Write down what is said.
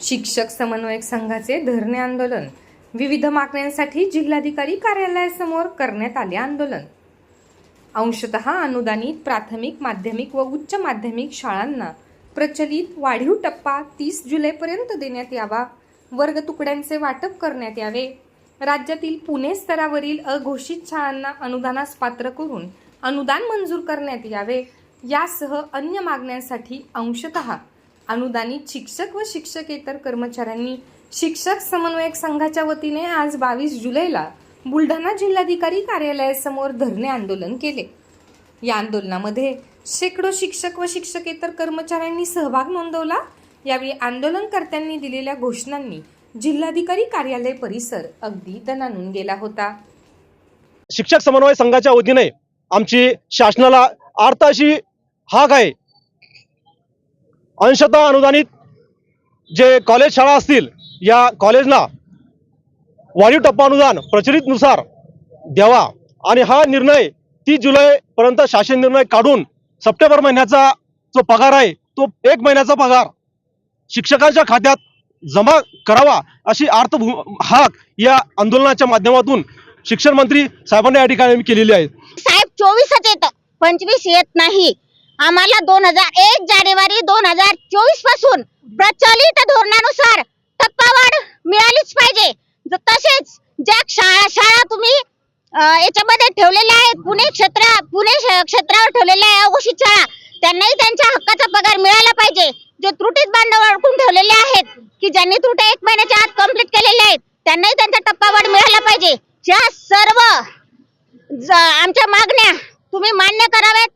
शिक्षक समन्वयक संघाचे धरणे आंदोलन. विविध मागण्यांसाठी जिल्हाधिकारी कार्यालयासमोर करण्यात आले आंदोलन. अंशतः अनुदानित प्राथमिक माध्यमिक व उच्च माध्यमिक शाळांना प्रचलित वाढीव टप्पा तीस जुलैपर्यंत देण्यात यावा. वर्ग तुकड्यांचे वाटप करण्यात यावे. राज्यातील पुणे स्तरावरील अघोषित शाळांना अनुदानास पात्र करून अनुदान मंजूर करण्यात यावे. यासह अन्य मागण्यांसाठी अंशतः अनुदानित शिक्षक व शिक्षकेतर कर्मचाऱ्यांनी शिक्षक समन्वयक संघाच्या वतीने आज बावीस जुलैला बुलढाणा जिल्हाधिकारी कार्यालयासमोर धरणे आंदोलन केले. या आंदोलनामध्ये शेकडो शिक्षक व शिक्षकेतर कर्मचाऱ्यांनी सहभाग नोंदवला. यावेळी आंदोलनकर्त्यांनी दिलेल्या घोषणांनी जिल्हाधिकारी कार्यालय परिसर अगदी दणानून गेला होता. शिक्षक समन्वय संघाच्या वतीने आमची शासनाला अर्थ अशी हाक आहे. अंशतः अनुदानित जे कॉलेज शाळा असतील या कॉलेजला वाढीव टप्पा अनुदान प्रचलितनुसार द्यावा. आणि हा निर्णय तीस जुलैपर्यंत शासन निर्णय काढून सप्टेंबर महिन्याचा जो पगार आहे तो एक महिन्याचा पगार शिक्षकांच्या खात्यात जमा करावा अशी अर्थभू हाक या आंदोलनाच्या माध्यमातून शिक्षण मंत्री साहेबांनी या ठिकाणी केलेली आहे. साहेब चोवीसच येत. पंचवीस येत नाही. आम्हाला दोन हजार एक जानेवारी दोन हजार चोवीसपासून प्रचलित धोरणानुसार टप्पावाढ मिळालीच पाहिजे. ज- तसेच ज्या शाळा शाळा तुम्ही याच्यामध्ये ठेवलेल्या आहेत पुणे क्षेत्र पुणे क्षेत्रावर ठेवलेल्या आहे अघोषित शाळा त्यांनाही त्यांच्या हक्काचा पगार मिळाला पाहिजे. जे त्रुटीत बांधव अडकून ठेवलेले आहेत की ज्यांनी त्रुटी एक महिन्याच्या आत कंप्लीट केलेल्या आहेत त्यांनाही त्यांचा टप्पावाढ मिळाला पाहिजे. ज्या सर्व ज- आमच्या मागण्या तुम्ही मान्य कराव्यात